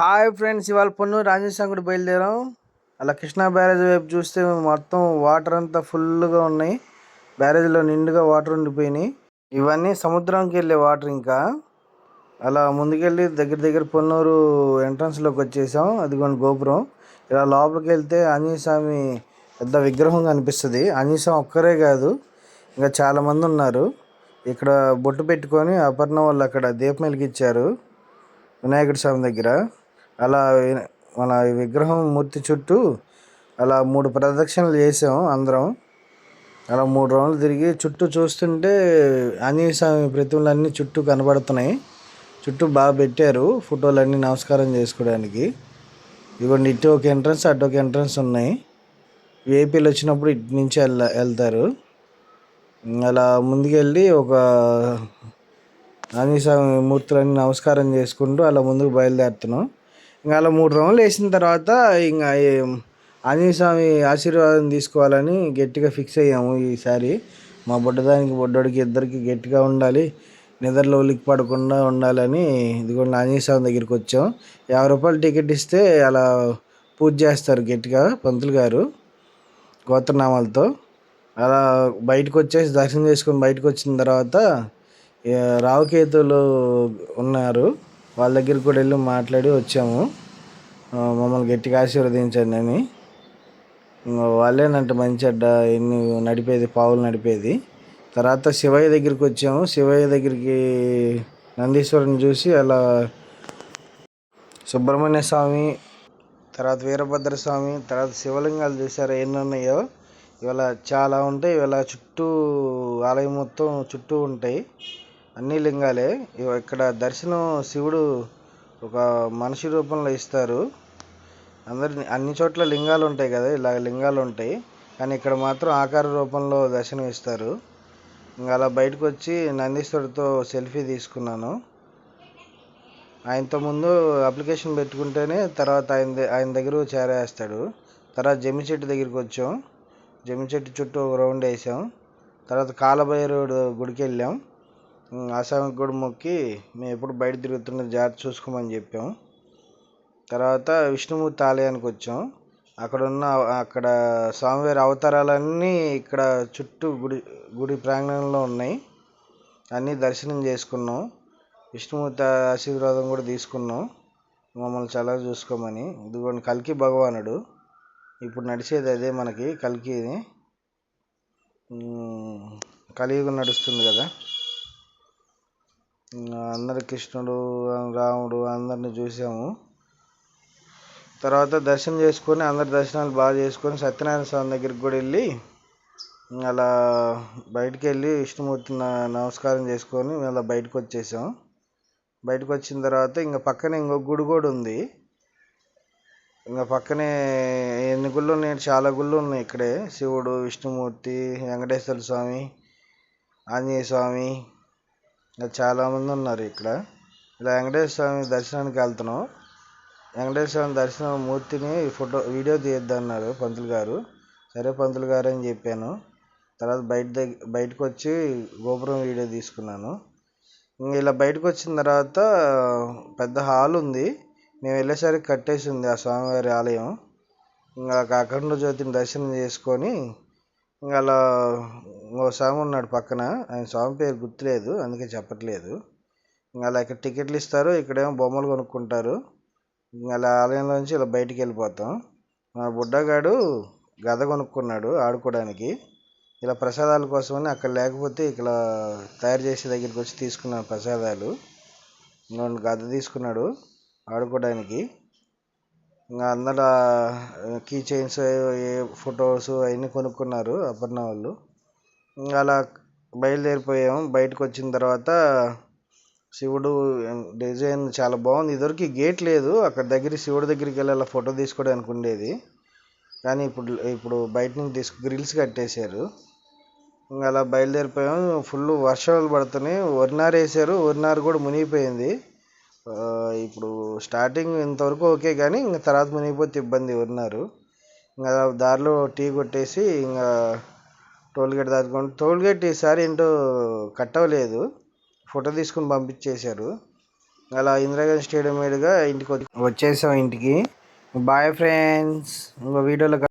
Hi friends ఇవాళ పొన్నూరు రాజేశ్వరం బయలుదేరాం. అలా కృష్ణా బ్యారేజ్ వైపు చూస్తే మొత్తం వాటర్ అంతా ఫుల్గా ఉన్నాయి. బ్యారేజ్లో నిండుగా వాటర్ ఉండిపోయినాయి. ఇవన్నీ సముద్రంకి వెళ్ళే వాటర్ ఇంకా. అలా ముందుకెళ్ళి దగ్గర దగ్గర పొన్నూరు ఎంట్రన్స్లోకి వచ్చేసాం. అదిగోండి గోపురం. ఇలా లోపలికి వెళ్తే ఆంజనేయస్వామి పెద్ద విగ్రహం కనిపిస్తుంది. ఆంజనేయస్వామి ఒక్కరే కాదు ఇంకా చాలామంది ఉన్నారు. ఇక్కడ బొట్టు పెట్టుకొని అపర్ణ వాళ్ళు అక్కడ దీపం వెలిగించారు. వినాయకుడి స్వామి దగ్గర. అలా మన విగ్రహం మూర్తి చుట్టూ అలా మూడు ప్రదక్షిణలు చేసాం అందరం. అలా మూడు రౌండ్లు తిరిగి చుట్టూ చూస్తుంటే ఆంజనేయ స్వామి ప్రతిమలన్నీ చుట్టూ కనబడుతున్నాయి. చుట్టూ బాగా పెట్టారు ఫోటోలన్నీ నమస్కారం చేసుకోవడానికి. ఇవ్వండి ఇటు ఒక ఎంట్రన్స్ అటు ఒక ఎంట్రన్స్ ఉన్నాయి. ఏపీలు వచ్చినప్పుడు ఇటు నుంచి వెళ్ళ వెళ్తారు. అలా ముందుకెళ్ళి ఒక ఆంజనేయ స్వామి మూర్తులన్నీ నమస్కారం చేసుకుంటూ అలా ముందుకు బయలుదేరుతున్నాం. ఇంకా అలా మూడు రౌండ్లు వేసిన తర్వాత ఇంకా ఈ- ఆంజనేయ స్వామి ఆశీర్వాదం తీసుకోవాలని గట్టిగా ఫిక్స్ అయ్యాము ఈసారి మా బుడ్డదానికి బుడ్డోడికి ఇద్దరికి గట్టిగా ఉండాలి. నిద్రలో ఉలికి పడకుండా ఉండాలని ఇదిగోండి ఆంజనేయ స్వామి దగ్గరికి వచ్చాం. యాభై రూపాయలు టికెట్ ఇస్తే అలా పూజ చేస్తారు గట్టిగా పంతులు గారు గోత్రనామాలతో. అలా బయటకు వచ్చేసి దర్శనం చేసుకొని బయటకు వచ్చిన తర్వాత ఇక రావుకేతులు ఉన్నారు. వాళ్ళ దగ్గరికి కూడా వెళ్ళి మాట్లాడి వచ్చాము. మమ్మల్ని గట్టిగా ఆశీర్వదించండి అని. వాళ్ళేనంటే వాళ్ళేనంట మంచి అడ్డ ఎన్ని నడిపేది పావులు నడిపేది. తర్వాత శివయ్య దగ్గరికి వచ్చాము. శివయ్య దగ్గరికి నందీశ్వరుని చూసి అలా సుబ్రహ్మణ్య స్వామి తర్వాత వీరభద్ర స్వామి తర్వాత శివలింగాలు చూసారా ఎన్ని ఉన్నాయో. ఇవాళ చాలా ఉంటాయి. ఇవాళ చుట్టూ ఆలయం మొత్తం చుట్టూ ఉంటాయి. అన్ని లింగాలే. ఇక్కడ దర్శనం శివుడు ఒక మనిషి రూపంలో ఇస్తారు. అందరి అన్ని చోట్ల లింగాలు ఉంటాయి కదా ఇలా లింగాలు ఉంటాయి. కానీ ఇక్కడ మాత్రం ఆకార రూపంలో దర్శనం ఇస్తారు. ఇంకా అలా బయటకు వచ్చి నందీశ్వరుడితో సెల్ఫీ తీసుకున్నాను. ఆయనతో ముందు అప్లికేషన్ పెట్టుకుంటేనే తర్వాత ఆయన ద- ఆయన దగ్గర చేరేస్తాడు. తర్వాత జమ్మి చెట్టు దగ్గరికి వచ్చాం. జమ్మి చెట్టు చుట్టూ ఒక రౌండ్ వేసాం. తర్వాత కాలభైరవుడు గుడికి వెళ్ళాం ఉమ్, కూడా మొక్కి మేము ఎప్పుడు బయట తిరుగుతున్న జాగ్రత్త చూసుకోమని చెప్పాం. తర్వాత విష్ణుమూర్తి ఆలయానికి వచ్చాం. అక్కడ ఉన్న అక్కడ స్వామివారి అవతారాలన్నీ ఇక్కడ చుట్టూ గుడి గుడి ప్రాంగణంలో ఉన్నాయి. అన్నీ దర్శనం చేసుకున్నాం. విష్ణుమూర్తి ఆశీర్వాదం కూడా తీసుకున్నాం. మమ్మల్ని చాలా చూసుకోమని. ఇదిగోండి కల్కి భగవానుడు. ఇప్పుడు నడిచేది అదే మనకి కల్కి కలియుగం నడుస్తుంది కదా. అందరు కృష్ణుడు రాముడు అందరిని చూసాము. తర్వాత దర్శనం చేసుకొని అందరి దర్శనాలు బాగా చేసుకొని సత్యనారాయణ స్వామి దగ్గరికి కూడా వెళ్ళి అలా బయటికి వెళ్ళి విష్ణుమూర్తి నమస్కారం చేసుకొని మేము అలా బయటకు వచ్చేసాం. బయటకు వచ్చిన తర్వాత ఇంకా పక్కనే ఇంకో గుడి కూడా ఉంది. ఇంకా పక్కనే ఎన్ని గుళ్ళు ఉన్నాయి? చాలా గుళ్ళు ఉన్నాయి ఇక్కడే. శివుడు విష్ణుమూర్తి వెంకటేశ్వర స్వామి ఆంజనేయ స్వామి ఇంకా చాలామంది ఉన్నారు ఇక్కడ. ఇలా వెంకటేశ్వర స్వామి దర్శనానికి వెళ్తున్నాం. వెంకటేశ్వర స్వామి దర్శనం మూర్తిని ఫోటో వీడియో తీయొద్దన్నారు పంతులు గారు. సరే పంతులు గారు అని చెప్పాను. తర్వాత బయట దగ్గర బయటకు వచ్చి గోపురం వీడియో తీసుకున్నాను. ఇలా బయటకు వచ్చిన తర్వాత పెద్ద హాల్ ఉంది. మేము వెళ్ళేసరికి కట్టేసి ఉంది ఆ స్వామివారి ఆలయం. ఇంకా అఖండ జ్యోతిని దర్శనం చేసుకొని అలా ఓ స్వామి ఉన్నాడు పక్కన. ఆయన స్వామి పేరు గుర్తులేదు అందుకే చెప్పట్లేదు. అలా ఇక్కడ టికెట్లు ఇస్తారు ఇక్కడేమో బొమ్మలు కొనుక్కుంటారు. అలా ఆలయంలోంచి ఇలా బయటికి వెళ్ళిపోతాం. మా బుడ్డగాడు గద కొనుక్కున్నాడు ఆడుకోవడానికి ఇలా ప్రసాదాల కోసమని అక్కడ లేకపోతే ఇక్కడ తయారు చేసే దగ్గరికి వచ్చి తీసుకున్నాను ప్రసాదాలు. గద తీసుకున్నాడు ఆడుకోవడానికి ఇంకా అందరు కీ చైన్స్ ఫొటోస్ అవన్నీ కొనుక్కున్నారు అపర్ణ వాళ్ళు. ఇంకా అలా బయలుదేరిపోయాము. బయటకు వచ్చిన తర్వాత శివుడు డిజైన్ చాలా బాగుంది. ఇదివరకు గేట్ లేదు. అక్కడ దగ్గర శివుడి దగ్గరికి వెళ్ళి అలా ఫోటో తీసుకోవడానికి ఉండేది. కానీ ఇప్పుడు ఇప్పుడు బయట నుంచి తీసుకు గ్రిల్స్ కట్టేశారు. ఇంకా అలా బయలుదేరిపోయాము. ఫుల్ వర్షాలు పడుతున్నాయి. వరినారు వేసారు వరినారు కూడా మునిగిపోయింది. ఇప్పుడు స్టార్టింగ్ ఇంతవరకు ఓకే కానీ ఇంకా తర్వాత మునిగిపోతే ఇబ్బంది ఉన్నారు. ఇంకా దారిలో టీ కొట్టేసి ఇంకా టోల్గేట్ దాటుకుంటూ టోల్గేట్ ఈసారి ఏంటో కట్ అవ్వలేదు ఫోటో తీసుకుని పంపించేశారు. అలా ఇందిరాగాంధీ స్టేడియం మీదుగా ఇంటికి వచ్చేసాం ఇంటికి. బాయ్ ఫ్రెండ్స్ ఇంకో వీడియోలో